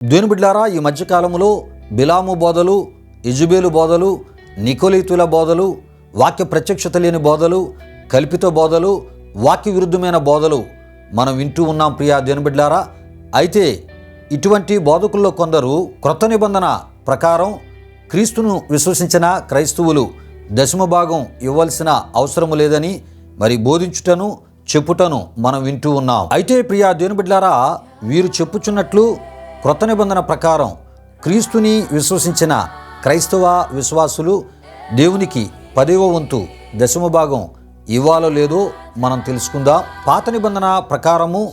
దేని బిడ్డారా ఈ మధ్యకాలంలో బిలాము బోధలు ఇజుబేలు బోధలు నికోలీతుల బోధలు వాక్య ప్రత్యక్షత లేని బోధలు కల్పిత బోధలు వాక్య విరుద్ధమైన బోధలు మనం వింటూ ఉన్నాం ప్రియా దేనిబిడ్లారా. అయితే ఇటువంటి బోధకుల్లో కొందరు క్రొత్త నిబంధన ప్రకారం క్రీస్తును విశ్వసించిన క్రైస్తవులు దశమ భాగం ఇవ్వాల్సిన అవసరము లేదని మరి బోధించుటను చెప్పుటను మనం వింటూ ఉన్నాం. అయితే ప్రియా దేనిబిడ్లారా వీరు చెప్పుచున్నట్లు క్రొత్త నిబంధన ప్రకారం క్రీస్తుని విశ్వసించిన క్రైస్తవ విశ్వాసులు దేవునికి పదవ వంతు దశమ భాగం ఇవ్వాలో లేదో మనం తెలుసుకుందాం. పాత నిబంధన ప్రకారము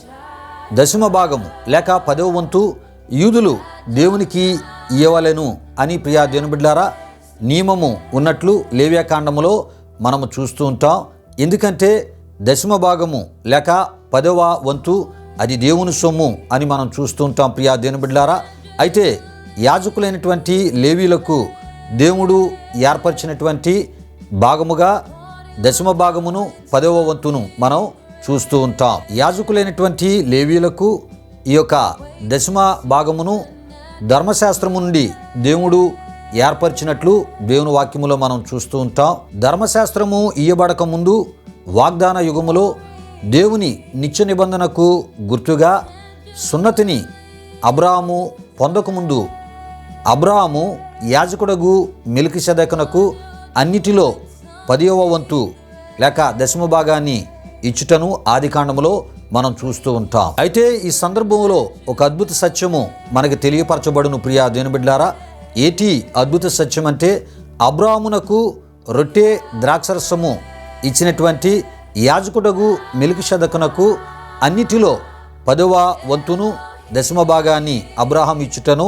దశమ భాగము లేక పదవ వంతు యూదులు దేవునికి ఇవ్వలేను అని ప్రియా దేనుబిడ్లారా నియమము ఉన్నట్లు లేవ్యాకాండములో మనము చూస్తూ ఉంటాం. ఎందుకంటే దశమ భాగము లేక పదవ వంతు అది దేవుని సొమ్ము అని మనం చూస్తూ ఉంటాం ప్రియా దేవుని అయితే యాజకులైనటువంటి లేవీలకు దేవుడు ఏర్పరిచినటువంటి భాగముగా దశమ భాగమును పదవ వంతును మనం చూస్తూ ఉంటాం. యాజకులైనటువంటి లేవీలకు ఈ యొక్క దశమ భాగమును ధర్మశాస్త్రము నుండి దేవుడు ఏర్పరిచినట్లు దేవుని వాక్యములో మనం చూస్తూ ఉంటాం. ధర్మశాస్త్రము ఇయ్యబడక ముందు వాగ్దాన యుగములో దేవుని నిత్య నిబంధనకు గుర్తుగా సున్నతిని అబ్రాహము పొందకముందు అబ్రాహము యాజకుడగు మెలికిసెదకునకు అన్నిటిలో పదివ వంతు లేక దశమ భాగాన్ని ఇచ్చుటను ఆదికాండములో మనం చూస్తూ ఉంటాం. అయితే ఈ సందర్భంలో ఒక అద్భుత సత్యము మనకి తెలియపరచబడును ప్రియా దేనిబిడ్డారా ఏటి అద్భుత సత్యం అంటే అబ్రాహమునకు రొట్టె ద్రాక్షరసము ఇచ్చినటువంటి యాజకుడగు మెలికిషదకునకు అన్నిటిలో పదవ వంతును దశమ భాగాన్ని అబ్రాహం ఇచ్చుటను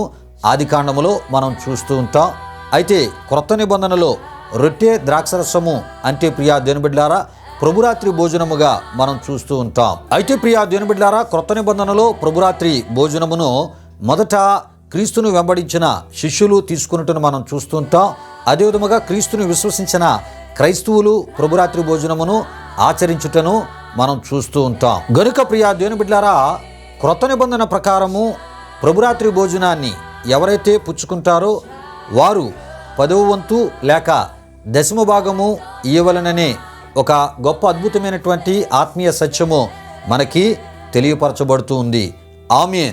ఆదికాండములో మనం చూస్తూ ఉంటాం. అయితే క్రొత్త నిబంధనలో రొట్టె ద్రాక్షరసము అంటే ప్రియా దేనిబిడ్లారా ప్రభురాత్రి భోజనముగా మనం చూస్తూ ఉంటాం. అయితే ప్రియా దేనిబిడ్లారా క్రొత్త నిబంధనలో ప్రభురాత్రి భోజనమును మొదట క్రీస్తును వెంబడించిన శిష్యులు తీసుకున్నట్టును మనం చూస్తుంటాం అదేవిధముగా క్రీస్తుని విశ్వసించిన క్రైస్తవులు ప్రభురాత్రి భోజనమును ఆచరించుటను మనం చూస్తూ ఉంటాం. గనుక ప్రియా దేవుని బిడ్డారా క్రొత్త నిబంధన ప్రకారము ప్రభురాత్రి భోజనాన్ని ఎవరైతే పుచ్చుకుంటారో వారు పదవ వంతు లేక దశమ భాగము ఇవ్వలననే ఒక గొప్ప అద్భుతమైనటువంటి ఆత్మీయ సత్యము మనకి తెలియపరచబడుతూ ఉంది. ఆమె